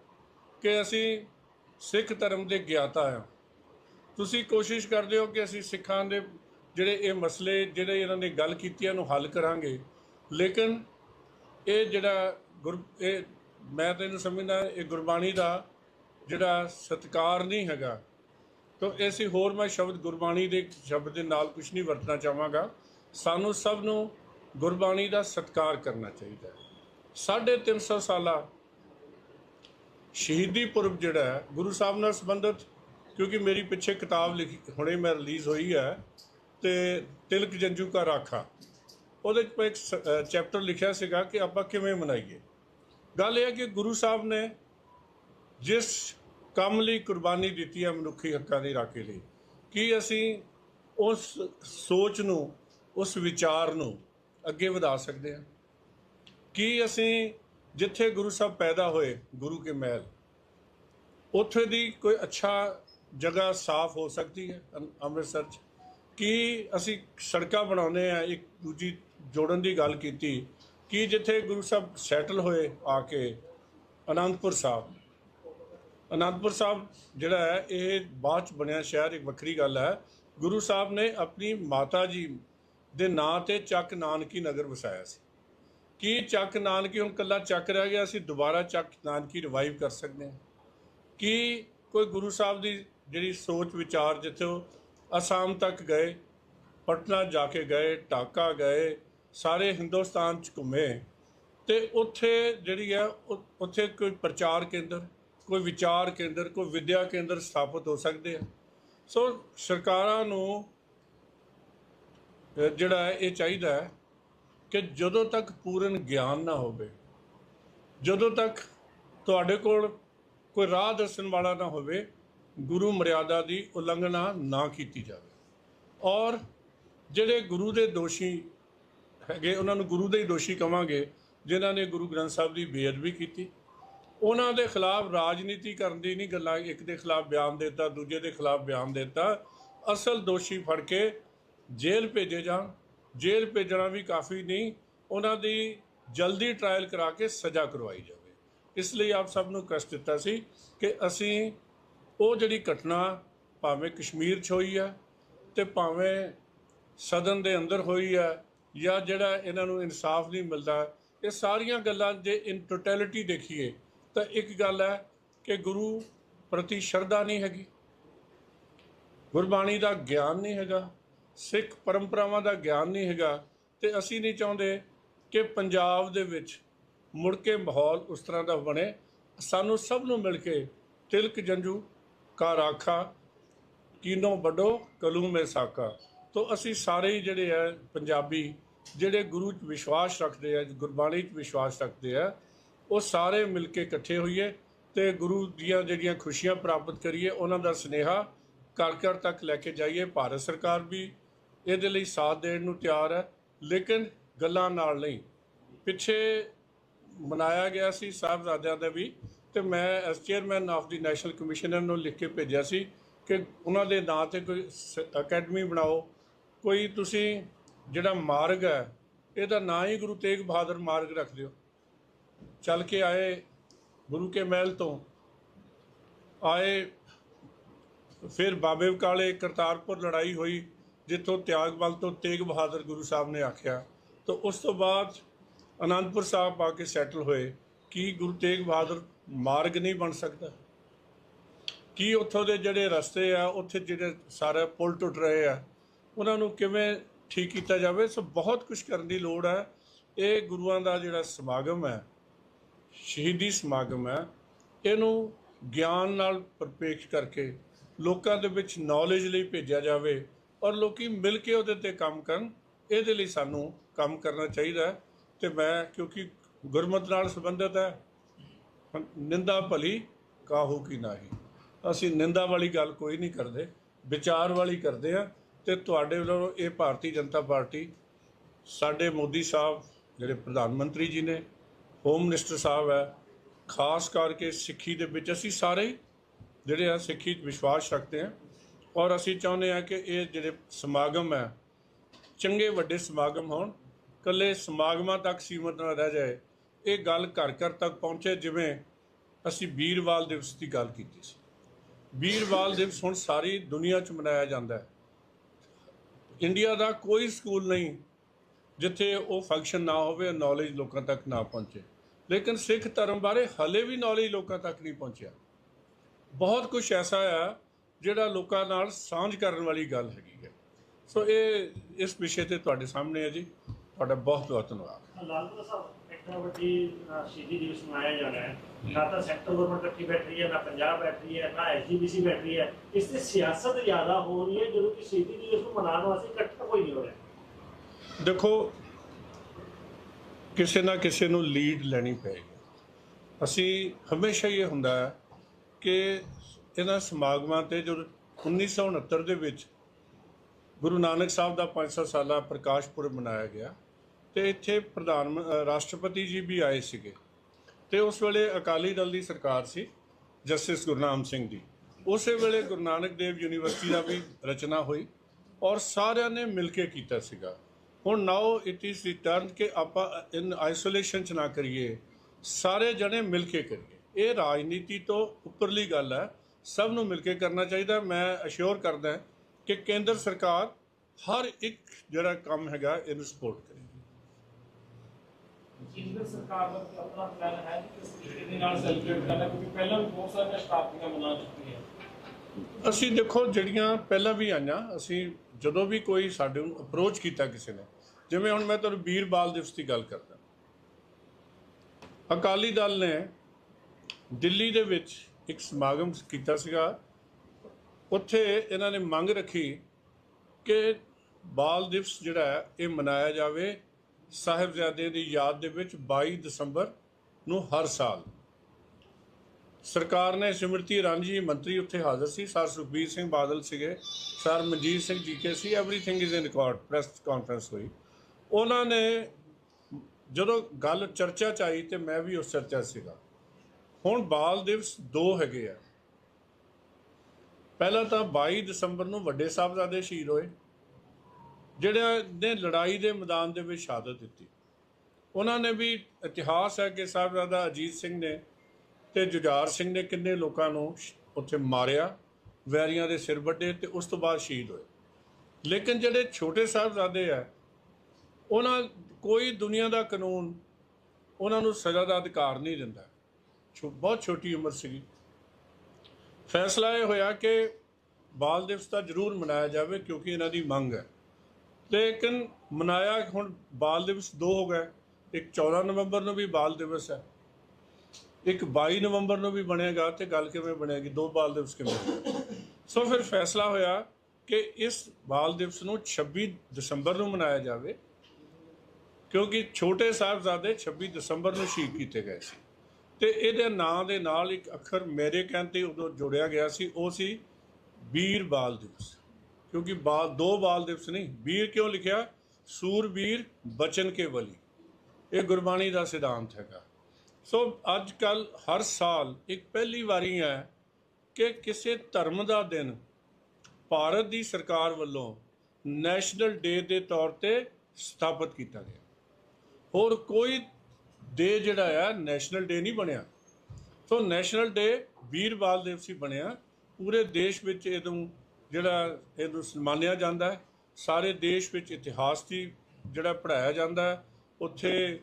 ਕਿ ਅਸੀਂ ਸਿੱਖ ਧਰਮ ਦੇ ਗਿਆਤਾ ਆ ਤੁਸੀਂ ਕੋਸ਼ਿਸ਼ ਕਰਦੇ ਹੋ ਕਿ ਅਸੀਂ ਸਿੱਖਾਂ ਦੇ ਜਿਹੜੇ ਇਹ ਮਸਲੇ, ਜਿਹੜੇ ਇਹਨਾਂ ਨੇ ਗੱਲ ਕੀਤੀ ਇਹਨੂੰ ਹੱਲ ਕਰਾਂਗੇ। ਲੇਕਿਨ ਇਹ ਜਿਹੜਾ ਗੁਰ ਇਹ ਮੈਂ ਤਾਂ ਇਹਨੂੰ ਸਮਝਦਾ ਇਹ ਗੁਰਬਾਣੀ ਦਾ ਜਿਹੜਾ ਸਤਕਾਰ ਨਹੀਂ ਹੈਗਾ। ਤਾਂ ਐਸੀ ਹੋਰ ਮੈਂ ਸ਼ਬਦ ਗੁਰਬਾਣੀ ਦੇ ਸ਼ਬਦ ਦੇ ਨਾਲ ਕੁਝ ਨਹੀਂ ਵਰਤਣਾ ਚਾਹਾਂਗਾ। ਸਾਨੂੰ ਸਭ ਨੂੰ ਗੁਰਬਾਣੀ ਦਾ ਸਤਕਾਰ ਕਰਨਾ ਚਾਹੀਦਾ ਹੈ। 350 ਸਾਲਾ ਸ਼ਹੀਦੀ ਪੁਰਬ ਜਿਹੜਾ ਗੁਰੂ ਸਾਹਿਬ ਨਾਲ ਸੰਬੰਧਿਤ, ਕਿਉਂਕਿ ਮੇਰੀ ਪਿੱਛੇ ਕਿਤਾਬ ਲਿਖੀ, ਹੁਣੇ ਮੈਂ ਰਿਲੀਜ਼ ਹੋਈ ਹੈ, ਤੇ ਤਿਲਕ ਜੰਜੂ ਕਾ ਰਾਖਾ। ਉਹਦੇ ਵਿੱਚ ਮੈਂ ਇੱਕ ਚੈਪਟਰ ਲਿਖਿਆ ਸੀਗਾ ਕਿ ਆਪਾਂ ਕਿਵੇਂ ਮਨਾਈਏ। ਗੱਲ ਇਹ ਹੈ ਕਿ ਗੁਰੂ ਸਾਹਿਬ ਨੇ ਜਿਸ ਕੰਮ ਲਈ ਕੁਰਬਾਨੀ ਦਿੱਤੀ ਹੈ ਮਨੁੱਖੀ ਹੱਕਾਂ ਦੀ ਰਾਖੀ ਲਈ, ਕੀ ਅਸੀਂ ਉਸ ਸੋਚ ਨੂੰ, ਉਸ ਵਿਚਾਰ ਨੂੰ ਅੱਗੇ ਵਧਾ ਸਕਦੇ ਹਾਂ? ਕੀ ਅਸੀਂ ਜਿੱਥੇ ਗੁਰੂ ਸਾਹਿਬ ਪੈਦਾ ਹੋਏ, ਗੁਰੂ ਕੇ ਮਹਿਲ, ਉੱਥੇ ਦੀ ਕੋਈ ਅੱਛਾ ਜਗ੍ਹਾ ਸਾਫ਼ ਹੋ ਸਕਦੀ ਹੈ ਅੰਮ੍ਰਿਤਸਰ 'ਚ? ਕੀ ਅਸੀਂ ਸੜਕਾਂ ਬਣਾਉਂਦੇ ਆ ਇੱਕ ਦੂਜੀ ਜੋੜਨ ਦੀ ਗੱਲ ਕੀਤੀ ਕੀ ਜਿੱਥੇ ਗੁਰੂ ਸਾਹਿਬ ਸੈਟਲ ਹੋਏ ਆ ਕੇ ਅਨੰਦਪੁਰ ਸਾਹਿਬ? ਅਨੰਦਪੁਰ ਸਾਹਿਬ ਜਿਹੜਾ ਹੈ, ਇਹ ਬਾਅਦ ਚ ਬਣਿਆ ਸ਼ਹਿਰ, ਇੱਕ ਵੱਖਰੀ ਗੱਲ ਹੈ। ਗੁਰੂ ਸਾਹਿਬ ਨੇ ਆਪਣੀ ਮਾਤਾ ਜੀ ਦੇ ਨਾਂ ਤੇ ਚੱਕ ਨਾਨਕੀ ਨਗਰ ਵਸਾਇਆ ਸੀ। ਕੀ ਚੱਕ ਨਾਨਕੀ, ਹੁਣ ਕੱਲਾ ਚੱਕ ਰਹਿ ਗਿਆ, ਅਸੀਂ ਦੁਬਾਰਾ ਚੱਕ ਨਾਨਕੀ ਰਿਵਾਈਵ ਕਰ ਸਕਦੇ ਹਾਂ? ਕੀ ਕੋਈ ਗੁਰੂ ਸਾਹਿਬ ਦੀ ਜਿਹੜੀ ਸੋਚ ਵਿਚਾਰ ਜਿੱਥੇ ਉਹ ਅਸਾਮ ਤੱਕ ਗਏ, ਪਟਨਾ ਜਾ ਕੇ ਗਏ, ਢਾਕਾ ਗਏ ਸਾਰੇ ਹਿੰਦੁਸਤਾਨ ਚ ਘੁੰਮੇ ਤੇ ਉੱਥੇ ਜਿਹੜੀ ਹੈ ਉੱਥੇ ਕੋਈ ਪ੍ਰਚਾਰ ਕੇਂਦਰ, ਕੋਈ ਵਿਚਾਰ ਕੇਂਦਰ, ਕੋਈ ਵਿਦਿਆ ਕੇਂਦਰ ਸਥਾਪਿਤ ਹੋ ਸਕਦੇ ਆ। ਸੋ ਸਰਕਾਰਾਂ ਨੂੰ ਜਿਹੜਾ ਹੈ, ਇਹ ਚਾਹੀਦਾ ਹੈ ਕਿ ਜਦੋਂ ਤੱਕ ਪੂਰਨ ਗਿਆਨ ਨਾ ਹੋਵੇ, ਜਦੋਂ ਤੱਕ ਤੁਹਾਡੇ ਕੋਲ ਕੋਈ ਰਾਹ ਦੱਸਣ ਵਾਲਾ ਨਾ ਹੋਵੇ, ਗੁਰੂ ਮਰਿਆਦਾ ਦੀ ਉਲੰਘਣਾ ਨਾ ਕੀਤੀ ਜਾਵੇ। ਔਰ ਜਿਹੜੇ ਗੁਰੂ ਦੇ ਦੋਸ਼ੀ ਹੈਗੇ, ਉਹਨਾਂ ਨੂੰ ਗੁਰੂ ਦੇ ਹੀ ਦੋਸ਼ੀ ਕਵਾਂਗੇ, ਜਿਨ੍ਹਾਂ ਨੇ ਗੁਰੂ ਗ੍ਰੰਥ ਸਾਹਿਬ ਦੀ ਬੇਅਦਬੀ ਕੀਤੀ। ਉਹਨਾਂ ਦੇ ਖਿਲਾਫ ਰਾਜਨੀਤੀ ਕਰਨ ਦੀ ਨਹੀਂ ਗੱਲਾਂ, ਇੱਕ ਦੇ ਖਿਲਾਫ ਬਿਆਨ ਦਿੱਤਾ, ਦੂਜੇ ਦੇ ਖਿਲਾਫ ਬਿਆਨ ਦਿੱਤਾ। ਅਸਲ ਦੋਸ਼ੀ ਫੜ ਕੇ ਜੇਲ੍ਹ ਭੇਜੇ ਜਾਣ। ਜੇਲ੍ਹ ਭੇਜਣਾ ਵੀ ਕਾਫੀ ਨਹੀਂ, ਉਹਨਾਂ ਦੀ ਜਲਦੀ ਟ੍ਰਾਇਲ ਕਰਾ ਕੇ ਸਜ਼ਾ ਕਰਵਾਈ ਜਾਵੇ। ਇਸ ਲਈ ਆਪ ਸਭ ਨੂੰ ਕਸ਼ਟ ਦਿੱਤਾ ਸੀ ਕਿ ਅਸੀਂ ਉਹ ਜਿਹੜੀ ਘਟਨਾ, ਭਾਵੇਂ ਕਸ਼ਮੀਰ 'ਚ ਹੋਈ ਹੈ ਤੇ ਭਾਵੇਂ ਸਦਨ ਦੇ ਅੰਦਰ ਹੋਈ ਹੈ ਜਾਂ ਜਿਹੜਾ ਇਹਨਾਂ ਨੂੰ ਇਨਸਾਫ ਨਹੀਂ ਮਿਲਦਾ, ਇਹ ਸਾਰੀਆਂ ਗੱਲਾਂ ਜੇ ਇਨ ਟੋਟੈਲਿਟੀ ਦੇਖੀਏ, ਤਾਂ ਇੱਕ ਗੱਲ ਹੈ ਕਿ ਗੁਰੂ ਪ੍ਰਤੀ ਸ਼ਰਧਾ ਨਹੀਂ ਹੈਗੀ। ਗੁਰਬਾਣੀ ਦਾ ਗਿਆਨ ਨਹੀਂ ਹੈਗਾ, ਸਿੱਖ ਪਰੰਪਰਾਵਾਂ ਦਾ ਗਿਆਨ ਨਹੀਂ ਹੈਗਾ, ਤੇ ਅਸੀਂ ਨਹੀਂ ਚਾਹੁੰਦੇ ਕਿ ਪੰਜਾਬ ਦੇ ਵਿੱਚ ਮੁੜ ਕੇ ਮਾਹੌਲ ਉਸ ਤਰ੍ਹਾਂ ਦਾ ਬਣੇ। ਸਾਨੂੰ ਸਭ ਨੂੰ ਮਿਲ ਕੇ ਤਿਲਕ ਜੰਜੂ ਕਾ ਰਾਖਾ ਕੀਨੋ ਵੱਡੋ ਕਲੂਮੇ ਸਾਕਾ। ਤੋਂ ਅਸੀਂ ਸਾਰੇ ਹੀ ਜਿਹੜੇ ਹੈ ਪੰਜਾਬੀ ਜਿਹੜੇ ਗੁਰੂ 'ਚ ਵਿਸ਼ਵਾਸ ਰੱਖਦੇ ਆ, ਗੁਰਬਾਣੀ 'ਚ ਵਿਸ਼ਵਾਸ ਰੱਖਦੇ ਆ, ਉਹ ਸਾਰੇ ਮਿਲ ਕੇ ਇਕੱਠੇ ਹੋਈਏ ਤੇ ਗੁਰੂ ਦੀਆਂ ਜਿਹੜੀਆਂ ਖੁਸ਼ੀਆਂ ਪ੍ਰਾਪਤ ਕਰੀਏ, ਉਹਨਾਂ ਦਾ ਸਨੇਹਾ ਘਰ ਘਰ ਤੱਕ ਲੈ ਕੇ ਜਾਈਏ। ਭਾਰਤ ਸਰਕਾਰ ਵੀ ਇਹਦੇ ਲਈ ਸਾਥ ਦੇਣ ਨੂੰ ਤਿਆਰ ਹੈ, ਲੇਕਿਨ ਗੱਲਾਂ ਨਾਲ ਨਹੀਂ। ਪਿੱਛੇ ਮਨਾਇਆ ਗਿਆ ਸੀ ਸਾਹਿਬਜ਼ਾਦਿਆਂ ਦਾ ਵੀ ਤੇ ਮੈਂ as chairman of the national commissioner ਨੂੰ ਲਿਖ ਕੇ ਭੇਜਿਆ ਸੀ ਕਿ ਉਹਨਾਂ ਦੇ ਨਾਂ ਤੇ ਕੋਈ ਸ- ਅਕੈਡਮੀ ਬਣਾਓ। ਕੋਈ ਤੁਸੀਂ ਜਿਹੜਾ ਮਾਰਗ ਹੈ, ਇਹਦਾ ਨਾਂ ਹੀ ਗੁਰੂ ਤੇਗ ਬਹਾਦਰ ਮਾਰਗ ਰੱਖ ਦਿਓ। ਚੱਲ ਕੇ ਆਏ ਗੁਰੂ ਕੇ ਮਹਿਲ ਤੋਂ। ਆਏ, ਫਿਰ ਬਾਬੇ ਬਕਾਲੇ ਕਰਤਾਰਪੁਰ ਲੜਾਈ ਹੋਈ, ਜਿੱਥੋਂ ਤਿਆਗਬਲ ਤੋਂ ਤੇਗ ਬਹਾਦਰ ਗੁਰੂ ਸਾਹਿਬ ਨੇ ਆਖਿਆ। ਤਾਂ ਉਸ ਤੋਂ ਬਾਅਦ ਅਨੰਦਪੁਰ ਸਾਹਿਬ ਆ ਕੇ ਸੈਟਲ ਹੋਏ। ਕੀ ਗੁਰੂ ਤੇਗ ਬਹਾਦਰ ਮਾਰਗ ਨਹੀਂ ਬਣ ਸਕਦਾ? ਕੀ ਉੱਥੋਂ ਦੇ ਜਿਹੜੇ ਰਸਤੇ ਆ, ਉੱਥੇ ਜਿਹੜੇ ਸਾਰੇ ਪੁਲ ਟੁੱਟ ਰਹੇ ਆ, ਉਹਨਾਂ ਨੂੰ ਕਿਵੇਂ ਠੀਕ ਕੀਤਾ ਜਾਵੇ, ਸੋ ਬਹੁਤ ਕੁਝ ਕਰਨ ਦੀ ਲੋੜ ਹੈ। ਇਹ ਗੁਰੂਆਂ ਦਾ ਜਿਹੜਾ ਸਮਾਗਮ ਹੈ, ਸ਼ਹੀਦੀ ਸਮਾਗਮ ਹੈ, ਇਹਨੂੰ ਗਿਆਨ ਨਾਲ ਪਰਪੇਖ ਕਰਕੇ ਲੋਕਾਂ ਦੇ ਵਿੱਚ ਨੌਲੇਜ ਲਈ ਭੇਜਿਆ ਜਾਵੇ ਔਰ ਲੋਕੀ ਮਿਲ ਕੇ ਉਹਦੇ ਤੇ ਕੰਮ ਕਰਨ, ਇਹਦੇ ਲਈ ਸਾਨੂੰ ਕੰਮ ਕਰਨਾ ਚਾਹੀਦਾ ਹੈ। ਤੇ ਮੈਂ, ਕਿਉਂਕਿ ਗੁਰਮਤ ਨਾਲ ਸੰਬੰਧਿਤ ਹੈ ਨਿੰਦਾ ਭਲੀ ਕਾਹੂ ਕੀ ਨਾਹੀ। ਅਸੀਂ ਨਿੰਦਾ ਵਾਲੀ ਗੱਲ ਕੋਈ ਨਹੀਂ ਕਰਦੇ, ਵਿਚਾਰ ਵਾਲੀ ਕਰਦੇ ਆ ਤੇ ਤੁਹਾਡੇ ਵੱਲੋਂ ਇਹ ਭਾਰਤੀ ਜਨਤਾ ਪਾਰਟੀ, ਸਾਡੇ ਮੋਦੀ ਸਾਹਿਬ, ਜਿਹੜੇ ਪ੍ਰਧਾਨ ਮੰਤਰੀ ਜੀ ਨੇ, ਹੋਮ ਮਿਨਿਸਟਰ ਸਾਹਿਬ ਹੈ, ਖਾਸ ਕਰਕੇ ਸਿੱਖੀ ਦੇ ਵਿੱਚ ਅਸੀਂ ਸਾਰੇ ਜਿਹੜੇ ਆ ਸਿੱਖੀ 'ਚ ਵਿਸ਼ਵਾਸ ਰੱਖਦੇ ਆ ਔਰ ਅਸੀਂ ਚਾਹੁੰਦੇ ਆ ਕਿ ਇਹ ਜਿਹੜੇ ਸਮਾਗਮ ਹੈ, ਚੰਗੇ ਵੱਡੇ ਸਮਾਗਮ ਹੋਣ ਕੱਲੇ ਸਮਾਗਮਾਂ ਤੱਕ ਸੀਮਤ ਨਾ ਰਹਿ ਜਾਏ, ਇਹ ਗੱਲ ਘਰ ਘਰ ਤੱਕ ਪਹੁੰਚੇ ਜਿਵੇਂ ਅਸੀਂ ਵੀਰਵਾਲ ਦਿਵਸ ਦੀ ਗੱਲ ਕੀਤੀ ਸੀ। ਵੀਰਵਾਲ ਦਿਵਸ ਹੁਣ ਸਾਰੀ ਦੁਨੀਆ 'ਚ ਮਨਾਇਆ ਜਾਂਦਾ ਹੈ। ਇੰਡੀਆ ਦਾ ਕੋਈ ਸਕੂਲ ਨਹੀਂ ਜਿੱਥੇ ਉਹ ਫੰਕਸ਼ਨ ਨਾ ਹੋਵੇ ਨੌਲੇਜ ਲੋਕਾਂ ਤੱਕ ਨਾ ਪਹੁੰਚੇ। ਲੇਕਿਨ ਸਿੱਖ ਧਰਮ ਬਾਰੇ ਹਲੇ ਵੀ ਨੌਲੇਜ ਲੋਕਾਂ ਤੱਕ ਨਹੀਂ ਪਹੁੰਚਿਆ। ਬਹੁਤ ਕੁਝ ਐਸਾ ਆ ਜਿਹੜਾ ਲੋਕਾਂ ਨਾਲ ਸਾਂਝ ਕਰਨ ਵਾਲੀ ਗੱਲ ਹੈਗੀ ਹੈ। ਸੋ ਇਹ ਇਸ ਵਿਸ਼ੇ ਤੇ ਤੁਹਾਡੇ ਸਾਹਮਣੇ ਹੈ ਜੀ। ਤੁਹਾਡਾ ਬਹੁਤ ਬਹੁਤ ਧੰਨਵਾਦ ਲਾਲਪੁਰ ਸਾਹਿਬ ਇੱਥੋਂ ਵੱਡੀ ਸ਼ਹੀਦੀ ਦਿਵਸ ਮਨਾਇਆ ਜਾਣਾ ਹੈ। ਨਾ ਤਾਂ ਸੈਕਟਰ ਗਵਰਨਮੈਂਟ ਇਕੱਠੀ ਬੈਠ ਰਹੀ ਹੈ, ਨਾ ਪੰਜਾਬ ਬੈਠ ਰਹੀ ਹੈ, ਨਾ ਐਸਜੀਬੀਸੀ ਬੈਠ ਰਹੀ ਹੈ। ਇਸ ਤੇ ਸਿਆਸਤ ਜ਼ਿਆਦਾ ਹੋ ਰਹੀ ਹੈ, ਜਦੋਂ ਕਿ ਸ਼ਹੀਦੀ ਦਿਵਸ ਨੂੰ ਮਨਾਉਣ ਵਾਸਤੇ ਇਕੱਠਾ ਕੋਈ ਨਹੀਂ ਹੋ ਰਿਹਾ। ਦੇਖੋ, ਕਿਸੇ ਨਾ ਕਿਸੇ ਨੂੰ ਲੀਡ ਲੈਣੀ ਪਏਗੀ। ਅਸੀਂ ਹਮੇਸ਼ਾ ਇਹ ਹੁੰਦਾ ਹੈ ਕਿ ਇਹਨਾਂ ਸਮਾਗਮਾਂ ਤੇ ਜਦੋਂ 1969 ਦੇ ਵਿੱਚ ਗੁਰੂ ਨਾਨਕ ਸਾਹਿਬ ਦਾ 500 ਸਾਲਾ ਪ੍ਰਕਾਸ਼ ਪੁਰਬ ਮਨਾਇਆ ਗਿਆ ਤੇ ਇੱਥੇ ਪ੍ਰਧਾਨ ਮ- ਅ, ਰਾਸ਼ਟਰਪਤੀ ਜੀ ਵੀ ਆਏ ਸੀਗੇ। ਤੇ ਉਸ ਵੇਲੇ ਅਕਾਲੀ ਦਲ ਦੀ ਸਰਕਾਰ ਸੀ ਜਸਟਿਸ ਗੁਰਨਾਮ ਸਿੰਘ ਦੀ। ਉਸੇ ਵੇਲੇ ਗੁਰੂ ਨਾਨਕ ਦੇਵ ਯੂਨੀਵਰਸਿਟੀ ਦਾ ਵੀ ਰਚਨਾ ਹੋਈ ਔਰ ਸਾਰਿਆਂ ਨੇ ਮਿਲ ਕੇ ਕੀਤਾ ਸੀਗਾ। ਹੁਣ ਨਾਓ ਇਟ ਇਜ਼ ਟਰਨ ਕਿ ਆਪਾਂ ਇਨ ਆਈਸੋਲੇਸ਼ਨ ਚ ਨਾ ਕਰੀਏ ਸਾਰੇ ਜਣੇ ਮਿਲ ਕੇ ਕਰੀਏ। ਇਹ ਰਾਜਨੀਤੀ ਤੋਂ ਉੱਪਰਲੀ ਗੱਲ ਹੈ ਸਭ ਨੂੰ ਮਿਲ ਕੇ ਕਰਨਾ ਚਾਹੀਦਾ। ਮੈਂ ਅਸ਼ੋਰ ਕਰਦਾ ਕਿ ਕੇਂਦਰ ਸਰਕਾਰ ਹਰ ਇੱਕ ਜਿਹੜਾ ਕੰਮ ਹੈਗਾ ਇਹਨੂੰ ਸਪੋਰਟ ਕਰੇ। ਕੇਂਦਰ ਸਰਕਾਰ ਦਾ ਆਪਣਾ ਪਲਾਨ ਹੈ ਕਿ ਕਿਸ ਤਰੀਕੇ ਦੇ ਨਾਲ ਸੈਲੀਬ੍ਰੇਟ ਕਰਨਾ, ਕਿਉਂਕਿ ਪਹਿਲਾਂ ਵੀ ਬਹੁਤ ਸਾਰੀਆਂ ਸ਼ਤਾਬਦੀਆਂ ਮਨਾ ਚੁੱਕੀਆਂ। ਅਸੀਂ ਦੇਖੋ, ਜਿਹੜੀਆਂ ਪਹਿਲਾਂ ਵੀ ਆਈਆਂ, ਅਸੀਂ ਜਦੋਂ ਵੀ ਕੋਈ ਸਾਡੇ ਨੂੰ ਅਪਰੋਚ ਕੀਤਾ ਕਿਸੇ ਨੇ, ਜਿਵੇਂ ਹੁਣ ਮੈਂ ਤੁਹਾਨੂੰ ਵੀਰ ਬਾਲ ਦਿਵਸ ਦੀ ਗੱਲ ਕਰਦਾ। ਅਕਾਲੀ ਦਲ ਨੇ ਦਿੱਲੀ ਦੇ ਵਿੱਚ ਇੱਕ ਸਮਾਗਮ ਕੀਤਾ ਸੀਗਾ। ਉੱਥੇ ਇਹਨਾਂ ਨੇ ਮੰਗ ਰੱਖੀ ਕਿ ਬਾਲ ਦਿਵਸ ਜਿਹੜਾ ਹੈ, ਇਹ ਮਨਾਇਆ ਜਾਵੇ। ਸਾਹਿਬਜ਼ਾਦੇ ਦੀ ਯਾਦ ਦੇ ਵਿੱਚ 22 ਦਸੰਬਰ ਨੂੰ ਹਰ ਸਾਲ ਸਰਕਾਰ ਨੇ ਸਿਮਰਤੀ ਇਰਾਨੀ ਮੰਤਰੀ ਉੱਥੇ ਹਾਜ਼ਰ ਸੀ। ਸਰ ਸੁਖਬੀਰ ਸਿੰਘ ਬਾਦਲ ਸੀਗੇ, sir Manjit Singh GK C. Everything is in record press conference ਹੋਈ। ਉਹਨਾਂ ਨੇ ਜਦੋਂ ਗੱਲ ਚਰਚਾ ਚ ਆਈ ਤੇ ਮੈਂ ਵੀ ਉਸ ਚਰਚਾ 'ਚ ਸੀਗਾ। ਹੁਣ ਬਾਲ ਦਿਵਸ ਦੋ ਹੈਗੇ ਆ। ਪਹਿਲਾਂ ਤਾਂ 22 ਦਸੰਬਰ ਨੂੰ ਵੱਡੇ ਸਾਹਿਬਜ਼ਾਦੇ ਸ਼ਹੀਦ ਹੋਏ। ਜਿਹੜੇ ਨੇ ਲੜਾਈ ਦੇ ਮੈਦਾਨ ਦੇ ਵਿੱਚ ਸ਼ਹਾਦਤ ਦਿੱਤੀ। ਉਹਨਾਂ ਨੇ ਵੀ ਇਤਿਹਾਸ ਹੈ ਕਿ ਸਾਹਿਬਜ਼ਾਦਾ ਅਜੀਤ ਸਿੰਘ ਨੇ ਤੇ ਜੁਝਾਰ ਸਿੰਘ ਨੇ ਕਿੰਨੇ ਲੋਕਾਂ ਨੂੰ ਉੱਥੇ ਮਾਰਿਆ, ਵੈਰੀਆਂ ਦੇ ਸਿਰ ਵੱਡੇ ਤੇ ਉਸ ਤੋਂ ਬਾਅਦ ਸ਼ਹੀਦ ਹੋਏ। ਲੇਕਿਨ ਜਿਹੜੇ ਛੋਟੇ ਸਾਹਿਬਜ਼ਾਦੇ ਆ ਉਹਨਾਂ ਕੋਈ ਦੁਨੀਆ ਦਾ ਕਾਨੂੰਨ ਉਹਨਾਂ ਨੂੰ ਸਜ਼ਾ ਦਾ ਅਧਿਕਾਰ ਨਹੀਂ ਦਿੰਦਾ। ਛੋ- ਬਹੁਤ ਛੋਟੀ ਉਮਰ ਸੀਗੀ। ਫੈਸਲਾ ਇਹ ਹੋਇਆ ਕਿ ਬਾਲ ਦਿਵਸ ਤਾਂ ਜ਼ਰੂਰ ਮਨਾਇਆ ਜਾਵੇ ਕਿਉਂਕਿ ਇਹਨਾਂ ਦੀ ਮੰਗ ਹੈ। ਲੇਕਿਨ ਮਨਾਇਆ ਹੁਣ ਬਾਲ ਦਿਵਸ ਦੋ ਹੋ ਗਏ। ਇੱਕ 14 ਨਵੰਬਰ ਨੂੰ ਵੀ ਬਾਲ ਦਿਵਸ ਹੈ। ਇੱਕ 22 ਨਵੰਬਰ ਨੂੰ ਵੀ ਬਣੇਗਾ ਤੇ ਗੱਲ ਕਿਵੇਂ ਬਣੇਗੀ? ਦੋ ਬਾਲ ਦਿਵਸ ਕਿਵੇਂ? ਸੋ ਫਿਰ ਫੈਸਲਾ ਹੋਇਆ ਕਿ ਇਸ ਬਾਲ ਦਿਵਸ ਨੂੰ 26 ਦਸੰਬਰ ਨੂੰ ਮਨਾਇਆ ਜਾਵੇ, ਕਿਉਂਕਿ ਛੋਟੇ ਸਾਹਿਬਜ਼ਾਦੇ 26 ਦਸੰਬਰ ਨੂੰ ਸ਼ਹੀਦ ਕੀਤੇ ਗਏ ਸੀ। ਤੇ ਇਹਦੇ ਨਾਂ ਦੇ ਨਾਲ ਇੱਕ ਅੱਖਰ ਮੇਰੇ ਕਹਿਣ ਤੇ ਉਦੋਂ ਜੋੜਿਆ ਗਿਆ ਸੀ, ਉਹ ਸੀ ਵੀਰ ਬਾਲ ਦਿਵਸ। ਕਿਉਂਕਿ ਬਾਲ ਦੋ ਬਾਲ ਦਿਵਸ ਨਹੀਂ ਵੀਰ ਕਿਉਂ ਲਿਖਿਆ ਸੂਰਬੀਰ ਬਚਨ ਕੇ ਬਲੀ ਇਹ ਗੁਰਬਾਣੀ ਦਾ ਸਿਧਾਂਤ ਹੈਗਾ ਸੋ ਅੱਜ ਕੱਲ ਹਰ ਸਾਲ ਇੱਕ ਪਹਿਲੀ ਵਾਰੀ ਹੈ ਕਿ ਕਿਸੇ ਧਰਮ ਦਾ ਦਿਨ ਭਾਰਤ ਦੀ ਸਰਕਾਰ ਵੱਲੋਂ ਨੈਸ਼ਨਲ ਡੇ ਦੇ ਤੌਰ ਤੇ ਸਥਾਪਿਤ ਕੀਤਾ ਗਿਆ ਹੋਰ ਕੋਈ ਡੇ ਜਿਹੜਾ ਆ ਨੈਸ਼ਨਲ ਡੇ ਨਹੀਂ ਬਣਿਆ ਸੋ ਨੈਸ਼ਨਲ ਡੇ ਵੀਰ ਬਾਲ ਦਿਵਸ ਹੀ ਬਣਿਆ ਪੂਰੇ ਦੇਸ਼ ਵਿੱਚ ਇਹਨੂੰ ਜਿਹੜਾ ਇਹਨੂੰ ਸਨਮਾਨਿਆ ਜਾਂਦਾ ਹੈ ਸਾਰੇ ਦੇਸ਼ ਵਿੱਚ ਇਤਿਹਾਸ ਦੀ ਜਿਹੜਾ ਪੜਾਇਆ ਜਾਂਦਾ ਹੈ ਉੱਥੇ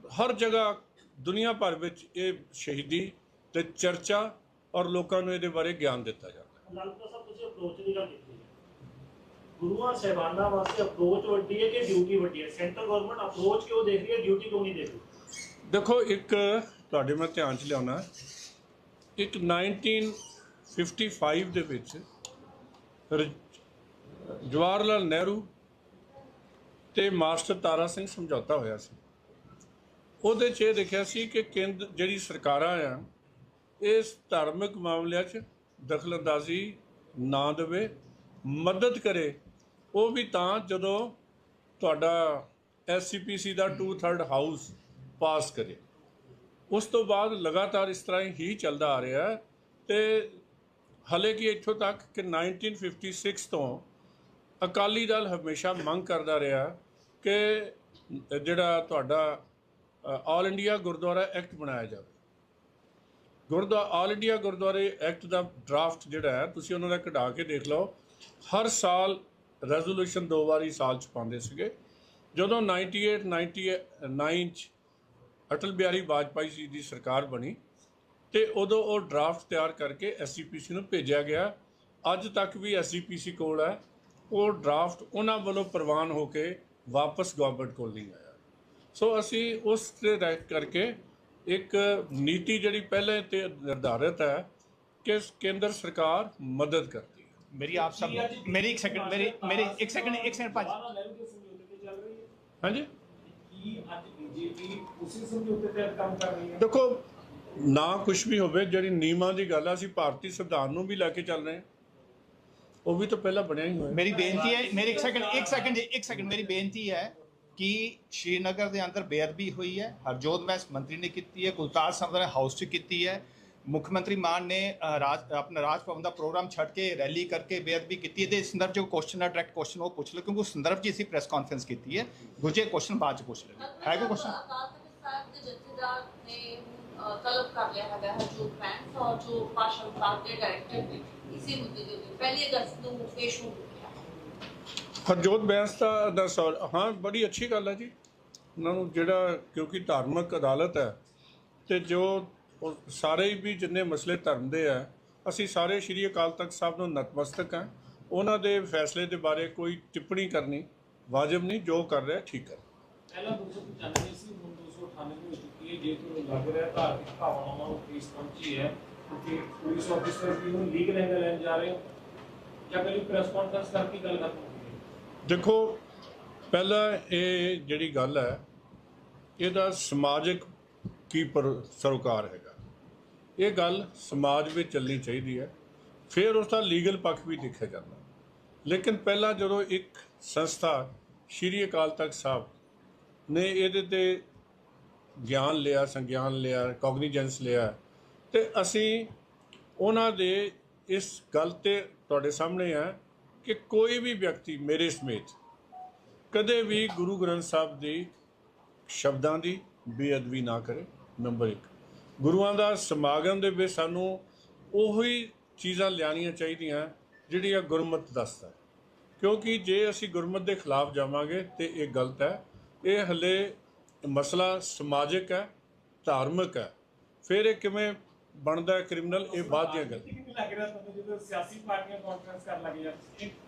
ਹਰ ਜਗ੍ਹਾ ਦੁਨੀਆ ਭਰ ਵਿੱਚ ਇਹ ਸ਼ਹੀਦੀ ਤੇ ਚਰਚਾ ਔਰ ਲੋਕਾਂ ਨੂੰ ਇਹਦੇ ਬਾਰੇ ਗਿਆਨ ਦਿੱਤਾ ਜਾਂਦਾ ਹੈ। ਲਾਲਪੁਰਾ ਸਾਹਿਬ ਤੁਸੀਂ ਅਪਰੋਚ ਦੀ ਗੱਲ ਕੀਤੀ ਹੈ। ਗੁਰੂਆਂ ਸਾਹਿਬਾਨਾਂ ਵਾਸਤੇ ਅਪਰੋਚ ਵੱਡੀ ਹੈ ਕਿ ਡਿਊਟੀ ਵੱਡੀ ਹੈ? ਸੈਂਟਰ ਗਵਰਨਮੈਂਟ ਅਪਰੋਚ ਕਿਉਂ ਦੇਖ ਰਹੀ ਹੈ? ਡਿਊਟੀ ਕਿਉਂ ਨਹੀਂ ਦੇਖ ਰਹੀ? ਦੇਖੋ ਇੱਕ ਤੁਹਾਡੇ ਮੈਂ ਧਿਆਨ ਚ ਲਿਆਉਣਾ ਇੱਕ 1955 ਦੇ ਵਿੱਚ ਜਵਾਹਰ ਲਾਲ ਨਹਿਰੂ ਤੇ ਮਾਸਟਰ ਤਾਰਾ ਸਿੰਘ ਸਮਝੌਤਾ ਹੋਇਆ ਸੀ। ਉਹਦੇ 'ਚ ਇਹ ਦੇਖਿਆ ਸੀ ਕਿ ਕੇਂਦਰ ਜਿਹੜੀ ਸਰਕਾਰਾਂ ਆ, ਇਸ ਧਾਰਮਿਕ ਮਾਮਲਿਆਂ 'ਚ ਦਖਲਅੰਦਾਜ਼ੀ ਨਾ ਦੇਵੇ, ਮਦਦ ਕਰੇ, ਉਹ ਵੀ ਤਾਂ ਜਦੋਂ ਤੁਹਾਡਾ ਐਸਸੀਪੀਸੀ ਦਾ 2/3 ਹਾਊਸ ਪਾਸ ਕਰੇ। ਉਸ ਤੋਂ ਬਾਅਦ ਲਗਾਤਾਰ ਇਸ ਤਰ੍ਹਾਂ ਹੀ ਚੱਲਦਾ ਆ ਰਿਹਾ ਹੈ ਤੇ ਹਲੇ ਕਿ ਇੱਥੋਂ ਤੱਕ ਕਿ 1956 ਤੋਂ ਅਕਾਲੀ ਦਲ ਹਮੇਸ਼ਾ ਮੰਗ ਕਰਦਾ ਰਿਹਾ ਕਿ ਜਿਹੜਾ ਤੁਹਾਡਾ ਆਲ ਇੰਡੀਆ ਗੁਰਦੁਆਰਾ ਐਕਟ ਬਣਾਇਆ ਜਾਵੇ। ਗੁਰਦੁਆਰਾ ਆਲ ਇੰਡੀਆ ਗੁਰਦੁਆਰੇ ਐਕਟ ਦਾ ਡਰਾਫਟ ਜਿਹੜਾ ਹੈ, ਤੁਸੀਂ ਉਹਨਾਂ ਦਾ ਕਢਾ ਕੇ ਦੇਖ ਲਓ। ਹਰ ਸਾਲ ਰੈਜ਼ੋਲੂਸ਼ਨ ਦੋ ਵਾਰੀ ਸਾਲ ਚ ਪਾਉਂਦੇ ਸੀਗੇ। ਜਦੋਂ 98 99 ਚ ਅਟਲ ਬਿਹਾਰੀ ਵਾਜਪਾਈ ਜੀ ਦੀ ਸਰਕਾਰ ਬਣੀ ਤੇ ਉਦੋਂ ਉਹ ਡਰਾਫਟ ਤਿਆਰ ਕਰਕੇ ਐਸਜੀਪੀਸੀ ਨੂੰ ਭੇਜਿਆ ਗਿਆ। ਅੱਜ ਤੱਕ ਵੀ ਐਸਜੀਪੀਸੀ ਕੋਲ ਹੈ। ਉਹ ਡਰਾਫਟ ਉਹਨਾਂ ਵੱਲੋਂ ਪ੍ਰਵਾਨ ਹੋ ਕੇ ਵਾਪਸ ਗਵਰਨਮੈਂਟ ਕੋਲ ਨਹੀਂ ਆਇਆ। ਸੋ ਅਸੀਂ ਉਸ ਤੇ ਰਹਿ ਕਰਕੇ ਇੱਕ ਨੀਤੀ ਜਿਹੜੀ ਪਹਿਲੇ ਤੇ ਨਿਰਧਾਰਿਤ ਹੈ ਕਿ ਕੇਂਦਰ ਸਰਕਾਰ ਮਦਦ ਕਰਦੀ ਹੈ। ਮੇਰੀ ਆਪ ਸਭ ਮੇਰੀ ਇੱਕ ਸੈਕਿੰਡ ਮੇਰੀ ਮੇਰੀ ਇੱਕ ਸੈਕਿੰਡ ਇੱਕ ਸੈਕਿੰਡ ਭਾਜੀ। ਹਾਂਜੀ? ਕੀ ਅੱਜ ਬੀਜੇਪੀ ਉਸੇ ਸਮਝੌਤੇ ਤੇ ਕੰਮ ਕਰ ਰਹੀ ਹੈ? ਦੇਖੋ ਨਾ ਕੁਝ ਵੀ ਹੋਵੇ ਜਿਹੜੀ ਨੀਮਾਂ ਦੀ ਗੱਲ ਆ ਅਸੀਂ ਭਾਰਤੀ ਸੰਵਿਧਾਨ ਨੂੰ ਵੀ ਲੈ ਕੇ ਚੱਲ ਰਹੇ ਹਾਂ। ਉਹ ਵੀ ਤਾਂ ਪਹਿਲਾਂ ਬਣਿਆ ਹੀ ਹੋਇਆ। ਮੇਰੀ ਬੇਨਤੀ ਹੈ ਮੇਰੀ ਇੱਕ ਸੈਕਿੰਡ ਇੱਕ ਸੈਕਿੰਡ ਜੀ ਇੱਕ ਸੈਕਿੰਡ ਮੇਰੀ ਬੇਨਤੀ ਹੈ ਕਿ ਸ਼੍ਰੀਨਗਰ ਦੇ ਅੰਦਰ ਬੇਅਦਬੀ ਹੋਈ ਹੈ। ਹਰਜੋਤ ਮੈਸ ਮੰਤਰੀ ਨੇ ਕੀਤੀ ਹੈ ਕੁਲਤਾਰ ਸੰਧਵਾ ਨੇ ਹਾਊਸ 'ਚ ਕੀਤੀ ਹੈ। ਮੁੱਖ ਮੰਤਰੀ ਮਾਨ ਨੇ ਰਾਜ ਆਪਣਾ ਰਾਜ ਭਵਨ ਦਾ ਪ੍ਰੋਗਰਾਮ ਛੱਡ ਕੇ ਰੈਲੀ ਕਰਕੇ ਬੇਅਦਬੀ ਕੀਤੀ ਹੈ। ਤੇ ਇਸ ਸੰਦਰਭ 'ਚ ਕੁਐਸਚਨ ਹੈ ਡਾਇਰੈਕਟ ਕੁਐਸਚਨ ਉਹ ਪੁੱਛ ਲਓ ਕਿਉਂਕਿ ਉਸ ਸੰਦਰਭ 'ਚ ਅਸੀਂ ਪ੍ਰੈਸ ਕਾਨਫਰੰਸ ਕੀਤੀ ਹੈ। ਦੂਜੇ ਕੁਐਸਚਨ ਬਾਅਦ 'ਚ ਪੁੱਛ ਲੈਣੇ ਹੈ ਕੋਈ ਕੁਐਸਚਨ ਸਾਹਿਬ ਤਲਬ ਕਰ ਲਿਆ ਹੈਗਾ ਹਰਜੋਤ ਬੈਂਸ ਔਰ ਜੋ ਭਾਸ਼ਾ ਵਿਭਾਗ ਦੇ ਡਾਇਰੈਕਟਰ ਨੇ ਇਸੇ ਮੁੱਦੇ ਦੇ ਉੱਤੇ ਪਹਿਲੀ ਅਗਸਤ ਨੂੰ ਪੇਸ਼ ਹੋ ਹਰਜੋਤ ਬੈਂਸ ਦਾ ਦਾ ਸਵਾਲ ਹਾਂ ਬੜੀ ਅੱਛੀ ਗੱਲ ਹੈ ਜੀ। ਉਹਨਾਂ ਨੂੰ ਜਿਹੜਾ ਕਿਉਂਕਿ ਧਾਰਮਿਕ ਅਦਾਲਤ ਹੈ ਤੇ ਜੋ ਸਾਰੇ ਵੀ ਜਿੰਨੇ ਮਸਲੇ ਧਰਮ ਦੇ ਆ ਅਸੀਂ ਸਾਰੇ ਸ਼੍ਰੀ ਅਕਾਲ ਤਖਤ ਸਾਹਿਬ ਨੂੰ ਨਤਮਸਤਕ ਹਾਂ। ਉਹਨਾਂ ਦੇ ਫੈਸਲੇ ਦੇ ਬਾਰੇ ਕੋਈ ਟਿੱਪਣੀ ਕਰਨੀ ਵਾਜਬ ਨਹੀਂ ਜੋ ਕਰ ਰਿਹਾ ਠੀਕ ਹੈ ਪਹਿਲਾਂ 295 ਸੀ ਹੁਣ 298 ਹੋ ਚੁੱਕੀ ਜੇ ਤੁਹਾਨੂੰ ਲੱਗ ਰਿਹਾ ਧਾਰਮਿਕ ਭਾਵਨਾਵਾਂ ਨੂੰ ਠੇਸ ਪਹੁੰਚੀ ਹੈ ਕਿ ਪੁਲਿਸ ਆਫੀਸਰ ਵੀ ਨੂੰ ਲੀਗਲ ਐਂਗਲ ਲੈਣ ਜਾ ਰਹੇ ਹੋ ਜਾਂ ਕੱਲੀ ਪ੍ਰੈਸ ਕਾਨਫਰੰਸ ਕਰਕੇ ਗੱਲ ਖਤਮ ਦੇਖੋ, ਪਹਿਲਾਂ ਇਹ ਜਿਹੜੀ ਗੱਲ ਹੈ, ਇਹਦਾ ਸਮਾਜਿਕ ਕੀ ਪਰ ਸਰੋਕਾਰ ਹੈਗਾ? ਇਹ ਗੱਲ ਸਮਾਜ ਵਿੱਚ ਚੱਲਣੀ ਚਾਹੀਦੀ ਹੈ, ਫਿਰ ਉਸ ਦਾ ਲੀਗਲ ਪੱਖ ਵੀ ਦੇਖਿਆ ਜਾਂਦਾ। ਲੇਕਿਨ ਪਹਿਲਾਂ ਜਦੋਂ ਇੱਕ ਸੰਸਥਾ ਸ਼੍ਰੀ ਅਕਾਲ ਤਖਤ ਸਾਹਿਬ ਨੇ ਇਹਦੇ ਤੇ ਗਿਆਨ ਲਿਆ, ਸੰਗਿਆਨ ਲਿਆ ਕੌਗਨੀਜੈਂਸ ਲਿਆ। ਤੇ ਅਸੀਂ ਉਹਨਾਂ ਦੇ ਇਸ ਗੱਲ ਤੇ ਤੁਹਾਡੇ ਸਾਹਮਣੇ ਆ ਕਿ ਕੋਈ ਵੀ ਵਿਅਕਤੀ ਮੇਰੇ ਸਮੇਤ ਕਦੇ ਵੀ ਗੁਰੂ ਗ੍ਰੰਥ ਸਾਹਿਬ ਦੀ ਸ਼ਬਦਾਂ ਦੀ ਬੇਅਦਬੀ ਨਾ ਕਰੇ, ਨੰਬਰ 1 ਗੁਰੂਆਂ ਦਾ ਸਮਾਗਮ ਦੇ ਵਿੱਚ ਸਾਨੂੰ ਉਹੀ ਚੀਜ਼ਾਂ ਲਿਆਉਣੀਆਂ ਚਾਹੀਦੀਆਂ ਜਿਹੜੀਆਂ ਗੁਰਮਤ ਦੱਸਦਾ ਕਿਉਂਕਿ ਜੇ ਅਸੀਂ ਗੁਰਮਤ ਦੇ ਖਿਲਾਫ ਜਾਵਾਂਗੇ ਤੇ ਇਹ ਗਲਤ ਹੈ। ਇਹ ਹਲੇ ਮਸਲਾ ਸਮਾਜਿਕ ਹੈ ਧਾਰਮਿਕ ਹੈ ਫਿਰ ਇਹ ਕਿਵੇਂ ਬਣਦਾ ਹੈ ਕ੍ਰਿਮੀਨਲ ਇਹ ਬਾਅਦ ਦੀਆਂ ਗੱਲ ਕਿੰਨੀ ਲੱਗ ਰਿਹਾ ਤੁਹਾਨੂੰ ਜਦੋਂ ਸਿਆਸੀ ਪਾਰਟੀਆਂ ਕਾਨਫਰੰਸ ਕਰਨ ਲੱਗ ਜਾਂਦੀਆਂ एक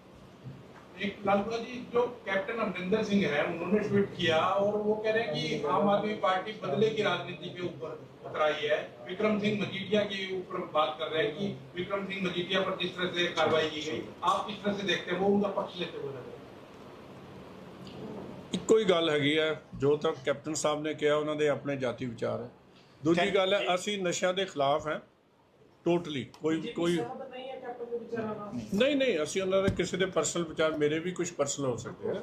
एक लालपुरा जी जो कैप्टन अमरिंदर सिंह है उन्होंने ट्वीट किया और वो कह रहे हैं कि आम आदमी पार्टी बदले की राजनीति के ऊपर उतराई है विक्रम सिंह मजीठिया के ऊपर बात कर रहे हैं कि विक्रम सिंह मजीठिया पर जिस तरह से कार्रवाई की गई आप किस तरह से देखते हैं वो उनका पक्ष लेते हुए नजर ਇੱਕੋ ਹੀ ਗੱਲ ਹੈਗੀ ਹੈ ਜੋ ਤਾਂ ਕੈਪਟਨ ਸਾਹਿਬ ਨੇ ਕਿਹਾ ਉਹਨਾਂ ਦੇ ਆਪਣੇ ਜਾਤੀ ਵਿਚਾਰ ਹੈ। ਦੂਜੀ ਗੱਲ ਹੈ ਅਸੀਂ ਨਸ਼ਿਆਂ ਦੇ ਖਿਲਾਫ ਹੈ ਟੋਟਲੀ ਕੋਈ ਕੋਈ ਸਹਿਮਤ ਨਹੀਂ ਹੈ ਕੈਪਟਨ ਦੇ ਵਿਚਾਰਾਂ ਨਾਲ ਨਹੀਂ ਨਹੀਂ ਅਸੀਂ ਉਹਨਾਂ ਦੇ ਕਿਸੇ ਦੇ ਪਰਸਨਲ ਵਿਚਾਰ ਮੇਰੇ ਵੀ ਕੁਝ ਪਰਸਨਲ ਹੋ ਸਕਦੇ ਆ।